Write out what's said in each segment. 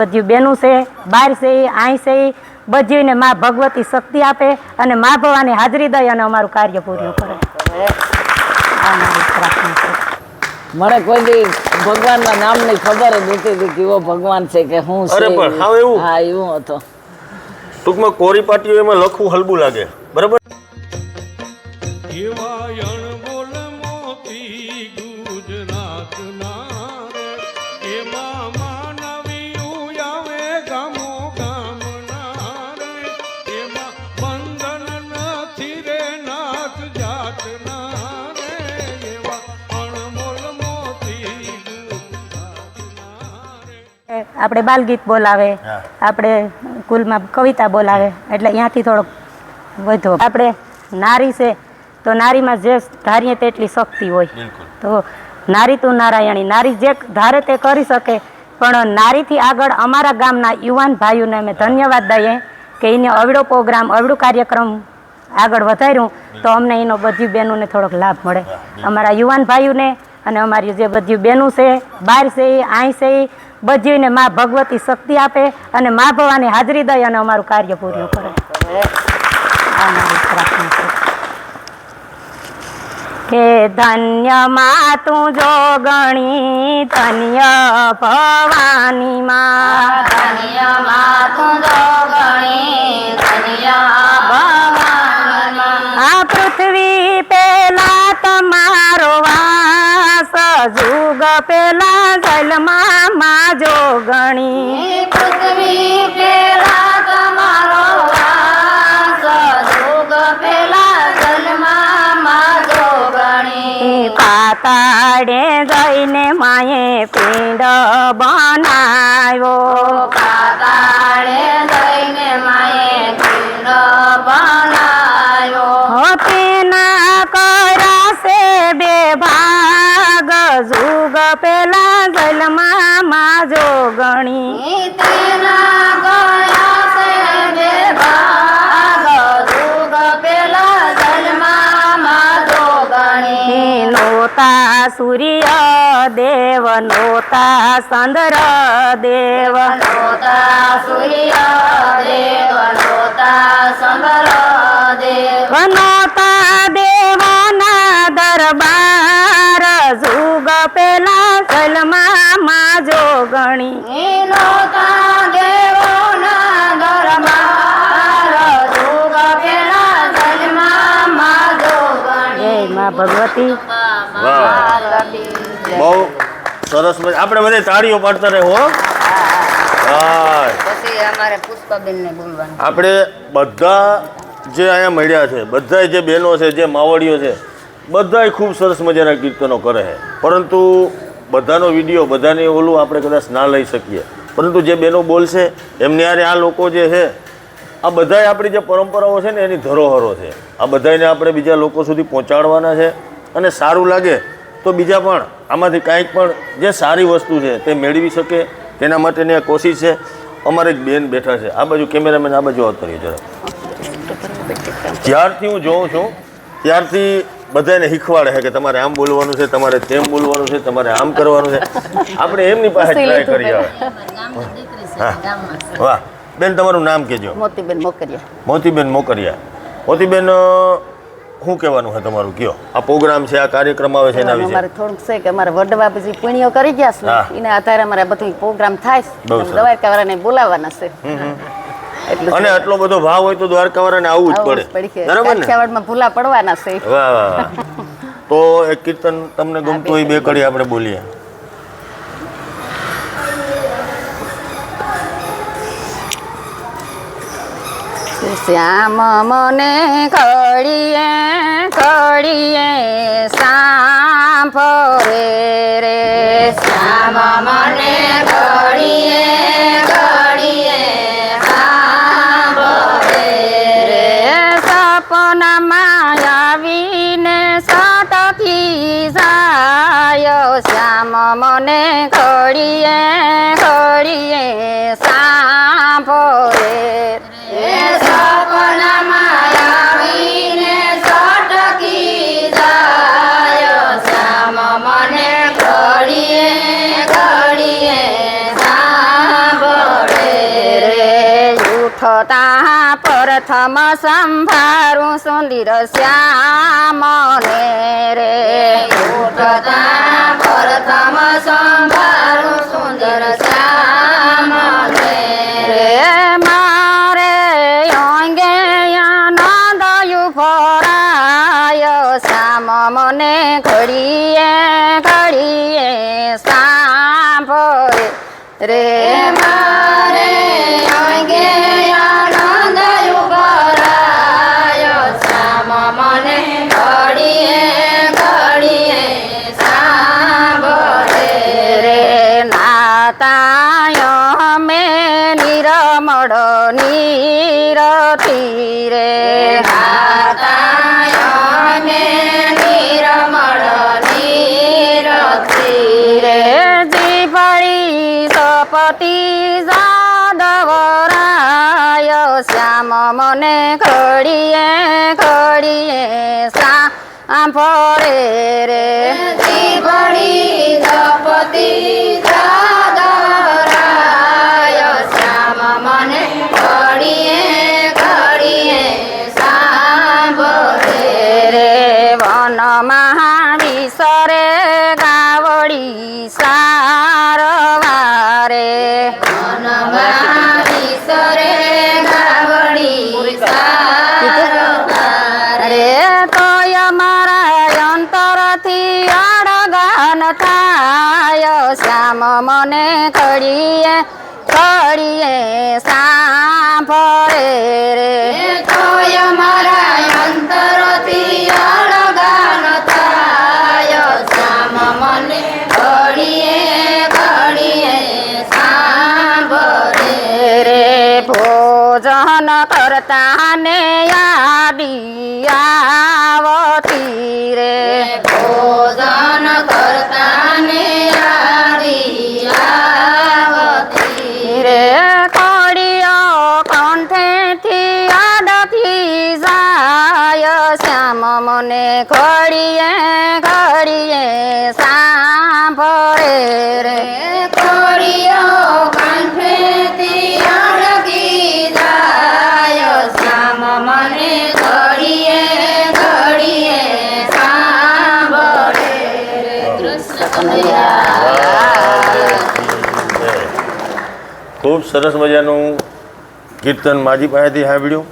બધું બેનું છે બાર છે આઈ છે બધીને માં ભગવતી શક્તિ આપે અને મા ભવાની હાજરી દઈ અને અમારું કાર્ય પૂર્યું કરે. મને કોઈ દી ભગવાનના નામની ખબર જ નથી હતી કેવો ભગવાન છે કે હું છે? હા એવું હતો. ટૂંકમાં કોરી પાટીઓ એમાં લખવું હલબું લાગે. બરાબર? એવા આપણે બાલગીત બોલાવે આપણે કુલમાં કવિતા બોલાવે એટલે અહીંયાથી થોડોક વધો. આપણે નારી છે તો નારીમાં જે ધારીએ તેટલી શક્તિ હોય. તો નારી તું નારાયણી. નારી જે ધારે તે કરી શકે પણ નારીથી આગળ અમારા ગામના યુવાન ભાઈઓને અમે ધન્યવાદ દઈએ કે એને અવડો પ્રોગ્રામ અવડો કાર્યક્રમ આગળ વધાર્યું તો અમને એનો બધી બહેનોને થોડોક લાભ મળે. અમારા યુવાન ભાઈઓને અને અમારી જે બધી બહેનો છે બાર છે આઈ છે બધીને મા ભગવતી શક્તિ આપે અને મા ભવાની હાજરી દઈ અને અમારું કાર્ય પૂર્યું કરે. કે ધન્યમાં તું જોગણી ધન્ય ભવાની માં. ધન્યમાં તું જોગણી ધન્ય આ પૃથ્વી પેલા તમારો વાસ જુગ પેલા જલમાં માં જોગણી પૃથ્વી પેલા તમારો જલમાં પાતાડે જઈને માએ પિંડ બનાવ્યો. પાતાડે જઈને માએ પિંડ બનાવ્યો. તેના જુગ પેલા જલમાં માજો જોગણી તેના કરાશે બે ભાગ જુગ પેલા જલમાં માં જોગણી નોતા સૂર્ય દેવ નોતા ચંદ્ર દેવ. નોતા સૂર્ય દેવ નોતા ચંદ્ર દેવ. નોતા દેવના દરબાર જુગ પેલા જલમાં માં જોગણી નોતા દેવના દરબાર જુગ પેલા જલમાં માં જોગણી જય માં ભગવતી. બહુ સરસ મજા. આપણે બધે તાળીઓ પાડતા રહે હો. આપણે બધા જે અહીંયા મળ્યા છે બધા જે બહેનો છે જે માવડીઓ છે બધાય ખૂબ સરસ મજાના કીર્તનો કરે છે. પરંતુ બધાનો વીડિયો, બધાને ઓલું આપણે કદાચ ના લઈ શકીએ. પરંતુ જે બહેનો બોલશે, એમને આરે આ લોકો જે છે, આ બધાય આપણી જે પરંપરાઓ છે ને, એની ધરોહરો છે. આ બધાને આપણે બીજા લોકો સુધી પહોંચાડવાના છે. અને સારું લાગે તો બીજા પણ, આમાંથી કાંઈક પણ જે સારી વસ્તુ છે તે મેળવી શકે. તેના માટેની આ કોશિશ છે. અમારે એક બેન બેઠા છે. આ બાજુ કેમેરામેન, આ બાજુ આવતો રહ્યો જરા. જ્યારથી હું જોઉં છું, ત્યારથી બધાને શીખવાડે છે કે તમારે આમ બોલવાનું છે તમારે તેમ બોલવાનું છે તમારે આમ કરવાનું છે. આપણે એમની પાસે ટ્રાય કરી આવે વાહ. બેન તમારું નામ કહેજો. મોતીબેન મોકરિયા. મોતીબેન મોકરિયા. મોતીબેન શું કહેવાનું છે તમારું? કયો. આ પ્રોગ્રામ છે આ કાર્યક્રમ આવે છે એના અમારે વિશે? થોડુંક છે કે અમારે વડવા પછી પુણ્યો કરી ગયા છે. એના આધારે અમારે બધું પ્રોગ્રામ થાય બહુ છે સરસ. બોલાવવાના છે. અને આટલો બધો ભાવ હોય તો દ્વારકાવાળાને આવવું જ આવું જ પડે. બરાબર ને? કાઠિયાવાડમાં ભૂલા પડવાના છે. વાહ વાહ. તો એક કીર્તન તમને ગમતું હોય બે કડી આપણે બોલીએ. શ્યામ મને ખડીએ ખડીએ સાંભળે રે. શ્યામ મને ખડીએ મને ઘડીએ ખડીએ પ્રથમ સંભારું સુંદર શ્યામને રે. પ્રથમ સંભારું સુંદર શ્યામને રે. મારે અંગે આનંદયુ ફરાય શ્યામ મને ઘડીએ ઘડીએ સાંભળે રે. મારે શ્યામ મને ઘડીએ ઘડીએ સાંભળે રે જીભળી સપતિ જાદવરાય શ્યામ મને ઘડીએ ઘડીએ સાંભળે રે થાય શ્યામ મને ઘડીએ ઘડીએ સાંભળે રે. તોય મારા અંતરથી અડગાન થાય શ્યામ મને સાંભળે રે. ભોજન કરતા ને યાદી ખૂબ સરસ મજાનું કીર્તન માજી પાસેથી સાંભળ્યું.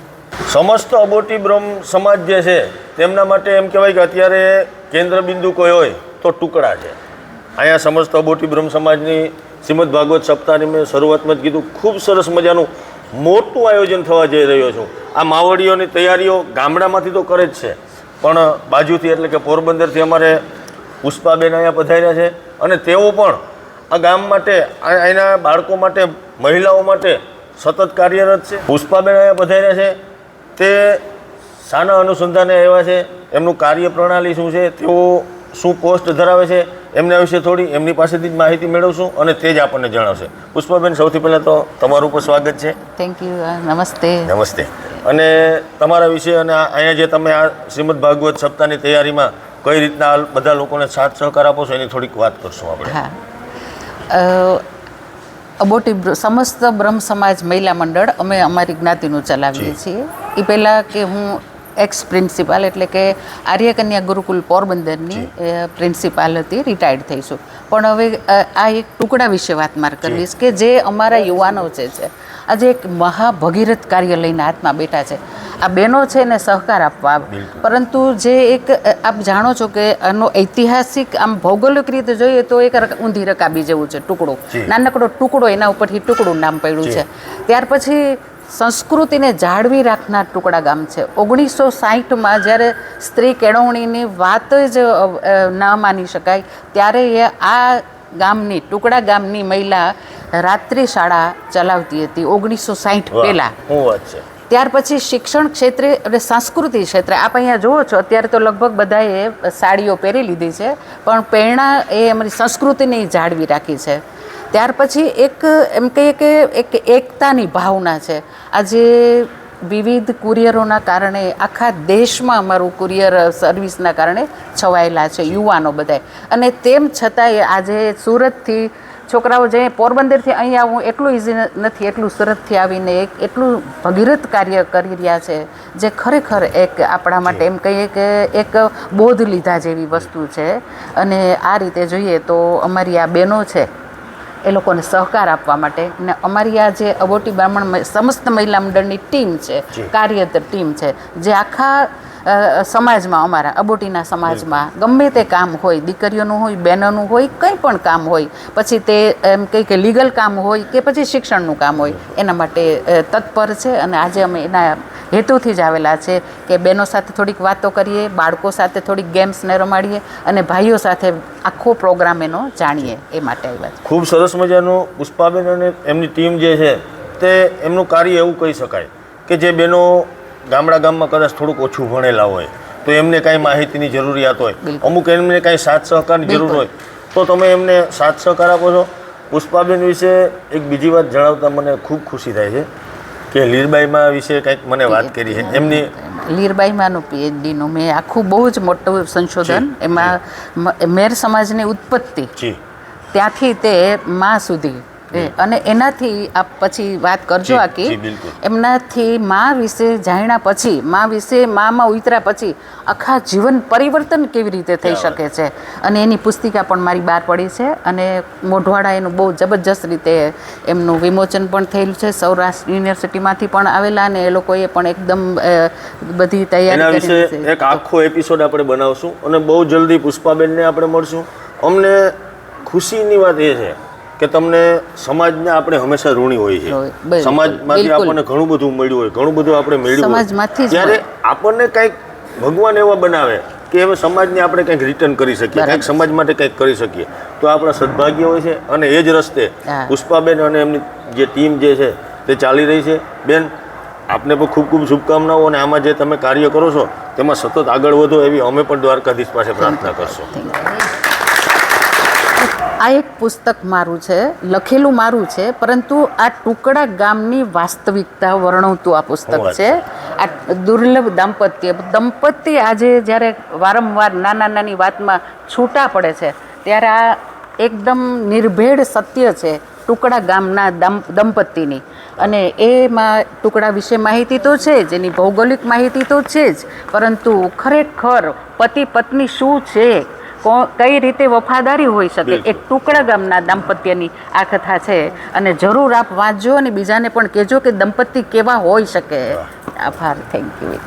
સમસ્ત અબોટી બ્રહ્મ સમાજ જે છે, તેમના માટે એમ કહેવાય કે અત્યારે કેન્દ્ર બિંદુ કોઈ હોય તો ટુકડા છે. અહીંયા સમસ્ત અબોટી બ્રહ્મ સમાજની શ્રીમદ ભાગવત સપ્તાહની મેં શરૂઆતમાં જ કીધું, ખૂબ સરસ મજાનું મોટું આયોજન થવા જઈ રહ્યો છું. આ માવડીઓની તૈયારીઓ ગામડામાંથી તો કરે જ છે, પણ બાજુથી એટલે કે પોરબંદરથી અમારે પુષ્પાબેન અહીંયા પધાર્યા છે અને તેઓ પણ આ ગામ માટે એના બાળકો માટે મહિલાઓ માટે સતત કાર્યરત છે. પુષ્પાબેન અહીંયા પધાર્યા છે. તે શાના અનુસંધાને આવ્યા છે. એમનું કાર્ય પ્રણાલી શું છે તેઓ શું પોસ્ટ ધરાવે છે એમના વિશે થોડી એમની પાસેથી જ માહિતી મેળવશું અને તે જ આપણને જણાવશે. પુષ્પાબેન સૌથી પહેલાં તો તમારું પણ સ્વાગત છે. થેન્ક યુ નમસ્તે. નમસ્તે. અને તમારા વિશે અને અહીંયા જે તમે આ શ્રીમદ ભાગવત સપ્તાહની તૈયારીમાં કઈ રીતના બધા લોકોને સાથ સહકાર આપો છો એની થોડીક વાત કરશું આપણે. હા. અબોટી સમસ્ત બ્રહ્મ સમાજ મહિલા મંડળ અમે અમારી જ્ઞાતિનું ચલાવીએ છીએ. એ પહેલાં કે હું એક્સ પ્રિન્સિપાલ એટલે કે આર્યકન્યા ગુરુકુલ પોરબંદરની પ્રિન્સિપાલ હતી રિટાયર્ડ થઈ છું. પણ હવે આ એક ટુકડા વિશે વાત માર કરીશ કે જે અમારા યુવાનો છે આજે એક મહાભગીરથ કાર્ય લઈને હાથમાં બેઠા છે. આ બહેનો છે એને સહકાર આપવા પરંતુ જે એક આપ જાણો છો કે આનો ઐતિહાસિક આમ ભૌગોલિક રીતે જોઈએ તો એક ઊંધી રકાબી જેવું છે ટુકડો. નાનકડો ટુકડો એના ઉપરથી ટુકડું નામ પડ્યું છે. ત્યાર પછી સંસ્કૃતિને જાળવી રાખનાર ટુકડા ગામ છે. ઓગણીસો સાહીઠમાં જ્યારે સ્ત્રી કેળવણીની વાત જ ન માની શકાય ત્યારે એ આ ગામની ટુકડા ગામની મહિલા રાત્રિ શાળા ચલાવતી હતી ઓગણીસો સાહીઠ પહેલાં. ત્યાર પછી શિક્ષણ ક્ષેત્રે અને સંસ્કૃતિ ક્ષેત્રે, આપ અહીંયા જુઓ છો, અત્યારે તો લગભગ બધાએ સાડીઓ પહેરી લીધી છે, પણ પ્રેરણા એ અમારી સંસ્કૃતિને જાળવી રાખી છે. ત્યાર પછી એક એમ કહીએ કે એક એકતાની ભાવના છે. આજે વિવિધ કુરિયરોના કારણે, આખા દેશમાં અમારું કુરિયર સર્વિસના કારણે છવાયેલા છે, યુવાનો બધાય અને તેમ છતાંય આજે સુરતથી છોકરાઓ જે પોરબંદરથી અહીં આવવું એટલું ઇઝી નથી એટલું સુરતથી આવીને એક એટલું ભગીરથ કાર્ય કરી રહ્યા છે જે ખરેખર એક આપણા માટે એમ કહીએ કે એક બોધ લીધા જેવી વસ્તુ છે. અને આ રીતે જોઈએ તો અમારી આ બહેનો છે એ લોકોને સહકાર આપવા માટે ને અમારી આ જે અબોટી બ્રાહ્મણ સમસ્ત મહિલા મંડળની ટીમ છે કાર્યરત ટીમ છે જે આખા સમાજમાં અમારા અબોટીના સમાજમાં ગમે તે કામ હોય દીકરીઓનું હોય બહેનોનું હોય કંઈ પણ કામ હોય પછી તે એમ કહે કે લીગલ કામ હોય કે પછી શિક્ષણનું કામ હોય એના માટે તત્પર છે અને આજે અમે એના હેતુથી જ આવેલા છે કે બહેનો સાથે થોડીક વાતો કરીએ બાળકો સાથે થોડીક ગેમ્સને રમાડીએ અને ભાઈઓ સાથે આખો પ્રોગ્રામ એનો જાણીએ એ માટે આવ્યા છે. ખૂબ સરસ મજાનું પુષ્પાબેન અને એમની ટીમ જે છે તે એમનું કાર્ય એવું કહી શકાય કે જે બહેનો ગામડા ગામમાં કદાચ થોડુંક ઓછું ભણેલા હોય તો એમને કાંઈ માહિતીની જરૂરિયાત હોય. અમુક એમને કાંઈ સાથ સહકારની જરૂર હોય તો તમે એમને સાથ સહકાર આપો છો. પુષ્પાબેન વિશે એક બીજી વાત જણાવતા મને ખૂબ ખુશી થાય છે કે લીરબાઈમાં વિશે કંઈક મને વાત કરી છે. એમની લીરબાઈમાંનું પીએચડીનું મેં આખું બહુ જ મોટું સંશોધન એમાં મેર સમાજની ઉત્પત્તિ ત્યાંથી તે માં સુધી અને એનાથી આપ પછી વાત કરજો આખી. એમનાથી મા વિશે જાણ્યા પછી મા વિશે મામાં ઉતર્યા પછી આખા જીવન પરિવર્તન કેવી રીતે થઈ શકે છે? અને એની પુસ્તિકા પણ મારી બહાર પડી છે અને મોઢવાડા એનું બહુ જબરજસ્ત રીતે એમનું વિમોચન પણ થયેલું છે. સૌરાષ્ટ્ર યુનિવર્સિટીમાંથી પણ આવેલા અને એ લોકોએ પણ એકદમ બધી તૈયારી વિશે એક આખો એપિસોડ આપણે બનાવશું અને બહુ જલ્દી પુષ્પાબેનને આપણે મળશું. અમને ખુશીની વાત એ છે કે તમને સમાજને આપણે હંમેશા ઋણી હોય છે. સમાજમાંથી આપણને ઘણું બધું મળ્યું હોય ઘણું બધું આપણે મેળવ્યું હોય. સમાજમાંથી ત્યારે આપણને કંઈક ભગવાન એવા બનાવે કે હવે સમાજને આપણે કંઈક રિટર્ન કરી શકીએ કંઈક સમાજ માટે કંઈક કરી શકીએ. તો આપણા સદભાગ્ય હોય છે અને એ જ રસ્તે પુષ્પાબેન અને એમની જે ટીમ જે છે તે ચાલી રહી છે. બેન આપને પણ ખૂબ ખૂબ શુભકામનાઓ અને આમાં જે તમે કાર્ય કરો છો તેમાં સતત આગળ વધો એવી અમે પણ દ્વારકાધીશ પાસે પ્રાર્થના કરશું. આ એક પુસ્તક મારું છે લખેલું મારું છે પરંતુ આ ટુકડા ગામની વાસ્તવિકતા વર્ણવતું આ પુસ્તક છે. આ દુર્લભ દાંપત્ય દંપતી આજે જ્યારે વારંવાર નાના નાની વાતમાં છૂટા પડે છે ત્યારે આ એકદમ નિર્ભેળ સત્ય છે ટુકડા ગામના દંપતીની અને એમાં ટુકડા વિશે માહિતી તો છે જ એની ભૌગોલિક માહિતી તો છે જ પરંતુ ખરેખર પતિ પત્ની શું છે? કઈ રીતે વફાદારી હોઈ શકે? એક ટુકડા ગામના દાંપત્યની આ કથા છે. અને જરૂર આપ વાંચજો અને બીજાને પણ કહેજો કે દંપતી કેવા હોઈ શકે. આભાર. થેન્ક યુ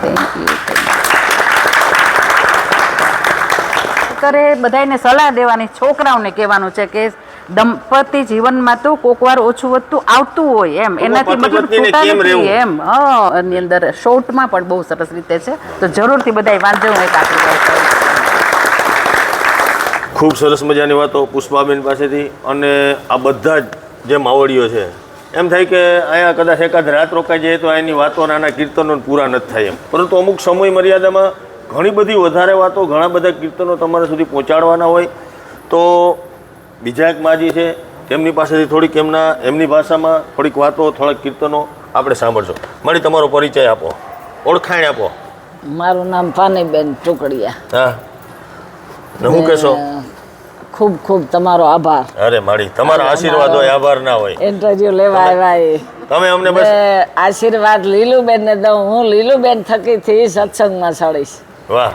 થેન્ક યુ કરે બધાને સલાહ દેવાની છોકરાઓને કહેવાનું છે કે દંપતી જીવનમાં તો કોકવાર ઓછું વધતું આવતું હોય એમ. એનાથી બધું મતલબ છૂટા નથી એમ. હા એની અંદર શોર્ટમાં પણ બહુ સરસ રીતે છે. તો જરૂરથી બધાય વાંચવું એક આપી. ખૂબ સરસ મજાની વાતો પુષ્પાબેન પાસેથી અને આ બધા જ જે માવડીઓ છે એમ થાય કે અહીંયા કદાચ એકાદ રાત રોકાઈ જાય તો એની વાતો નાના કીર્તનો પૂરા નથી થાય એમ. પરંતુ અમુક સમય મર્યાદામાં ઘણી બધી વધારે વાતો ઘણા બધા કીર્તનો તમારા સુધી પહોંચાડવાના હોય. તો બીજા એક માજી છે તેમની પાસેથી થોડીક એમના એમની ભાષામાં થોડીક વાતો થોડાક કીર્તનો આપણે સાંભળશો. મારી તમારો પરિચય આપો. ઓળખાણ આપો. મારું નામ ફાનીબેન ટુકડિયા. હા. હું કહેશો? ખૂબ ખૂબ તમારો આભાર. અરે માડી તમારા આશીર્વાદ હોય આભાર ના હોય. ઇન્ટરવ્યુ લેવા આવ્યા તમે અમને બસ આશીર્વાદ લીલુબેન ને દઉં હું લીલુબેન થકીથી સત્સંગમાં ચડીશ વાહ.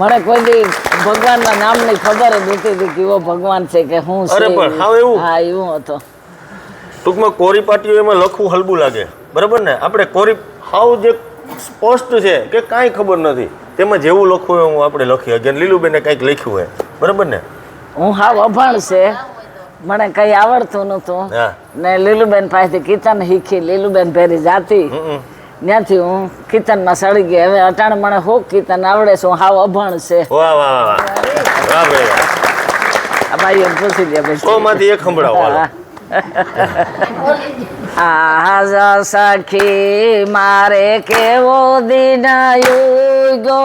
મને કોઈ દી ભગવાનના નામની ખબર જ નથી હતી કે એવો ભગવાન છે કે હું અરે પણ હા એવું? હા એવું હતો. ટૂંકમાં કોરી પાટીઓ એમાં લખવું હલબું લાગે. બરાબર ને? આપણે કોરી હાવ જે સ્પષ્ટ છે કે કાંઈ ખબર નથી. તેમાં જેવું લખવું હોય હું આપણે લખી શકીએ લીલુબેને કંઈક લખ્યું હોય. બરાબર ને? હું હાવ અભણ છે. મને કઈ આવડતું નતું ને લીલુબેન પાસેથી કીર્તન શીખી લીલુબેન ભેરી જાતી. ત્યાંથી હું કીર્તનમાં સડી ગઈ. હવે અટાણે મને હોક કીર્તન આવડે છે હું હાવ અભણ છે. ભાઈ પૂછી લે પછી. એક સંભળાવો હાલો. આજ સખી મારે કેવો દિન યુગો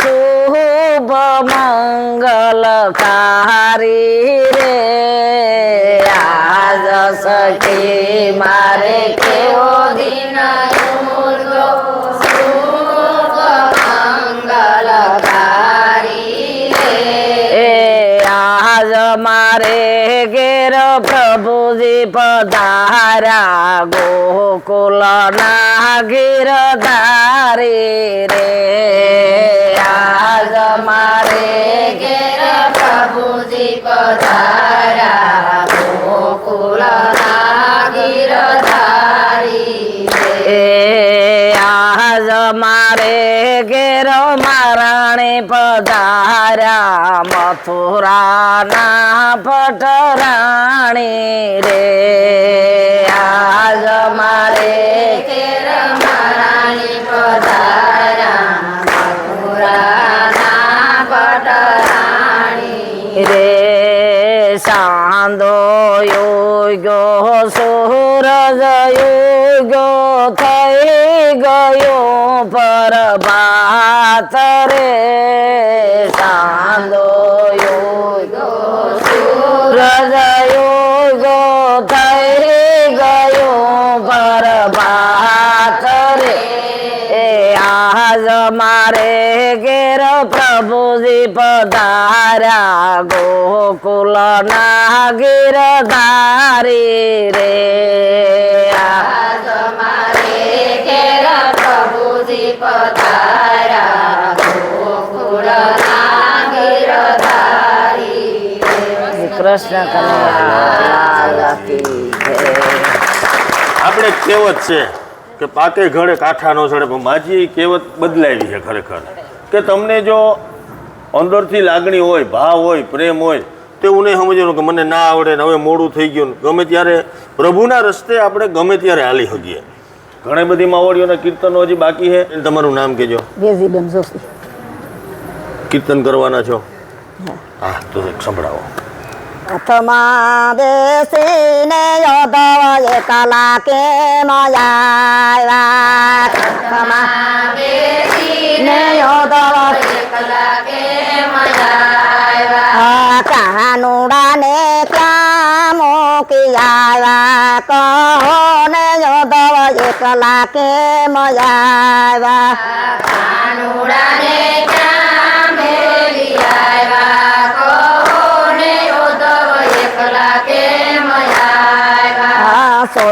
શુભ મંગલ કારી રે આજ સખી મારે કેવો દિન એ આજ મારે મારે ઘેર પ્રભુજી પધાર્યા ગોકુલના ગીરધારી રે આજ મારે ઘેર પ્રભુજી આજ મારે ઘેર મારાણી પધાર્યા મથુરાના પટરાણી રે. આજ મારે ઘેર મારાણી પધાર્યા મથુરાના પટરાણી રે. સાંદો પરભાત રે સાંદો યોગ્યો સૂરજ યોગ્યો થઈ ગયો પરભાત રે એ આજ મારે ઘેર પ્રભુજી પધાર્યા ગોકુલના ગીરધારી રે કૃષ્ણ. આપણે કહેવત છે કે પાકે ઘડે કાંઠા નો ચડે પણ માજી કહેવત બદલાવી છે ખરેખર. કે તમને જો અંદરથી લાગણી હોય ભાવ હોય પ્રેમ હોય તો એવું નહીં સમજવાનું કે મને ના આવડે ને હવે મોડું થઈ ગયું ગમે ત્યારે પ્રભુના રસ્તે આપણે ગમે ત્યારે હાલી શકીએ. ઘણી બધી માવડીઓના કીર્તનો હજી બાકી છે. તમારું નામ કહેજો. કીર્તન કરવાના છો? હા તો એક સંભળાવો. હાથમાં બેસીને યોધવ એકલા કે મયા હાથમાં બેસીને યોધવ કલાકે મજા કાનુડાને ક્યાં મૂકી આવ્યા કહો ને યોધવ એકલા કે મયા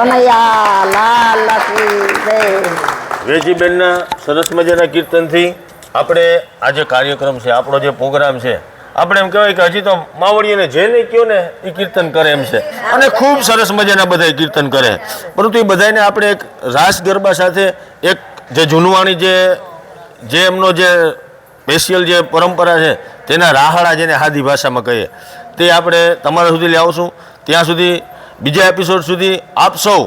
કનૈયા, લાલ વેજીબેનના સરસ મજાના કીર્તનથી આપણે આ જે કાર્યક્રમ છે, આપણો જે પ્રોગ્રામ છે, આપણે એમ કહેવાય કે હજી તો માવડીઓને જેને કહો ને એ કીર્તન કરે એમ છે. અને ખૂબ સરસ મજાના બધા કીર્તન કરે. પરંતુ એ બધાને આપણે એક રાસ ગરબા સાથે એક જે જૂનવાણી જે જે એમનો જે સ્પેશિયલ જે પરંપરા છે, તેના રાહડા જેને હાદી ભાષામાં કહીએ, તે આપણે તમારા સુધી લાવશું ત્યાં સુધી બીજા એપિસોડ સુધી આપ સૌ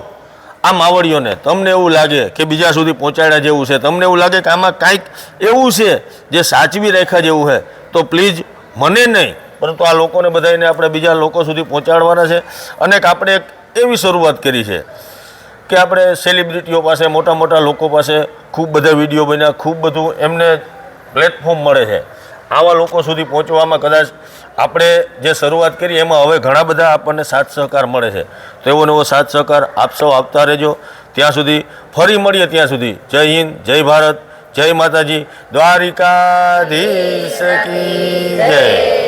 આ માવડીઓને તમને એવું લાગે કે બીજા સુધી પહોંચાડ્યા જેવું છે, તમને એવું લાગે કે આમાં કાંઈક એવું છે જે સાચવી રાખ્યા જેવું છે, તો પ્લીઝ મને નહીં, પરંતુ આ લોકોને બધાને આપણે બીજા લોકો સુધી પહોંચાડવાના છે. અને આપણે એક એવી શરૂઆત કરી છે કે આપણે સેલિબ્રિટીઓ પાસે મોટા મોટા લોકો પાસે ખૂબ બધા વીડિયો બન્યા, ખૂબ બધું એમને પ્લેટફોર્મ મળે છે. આવા લોકો સુધી પહોંચવામાં કદાચ આપણે જે શરૂઆત કરી એમાં હવે ઘણા બધા આપણને સાથ સહકાર મળે છે. તો એવો નવો સાથ સહકાર આપ સૌ આપતા રહેજો. ત્યાં સુધી ફરી મળીએ ત્યાં સુધી. જય હિન્દ, જય ભારત, જય માતાજી. દ્વારિકાધીશ કી જય.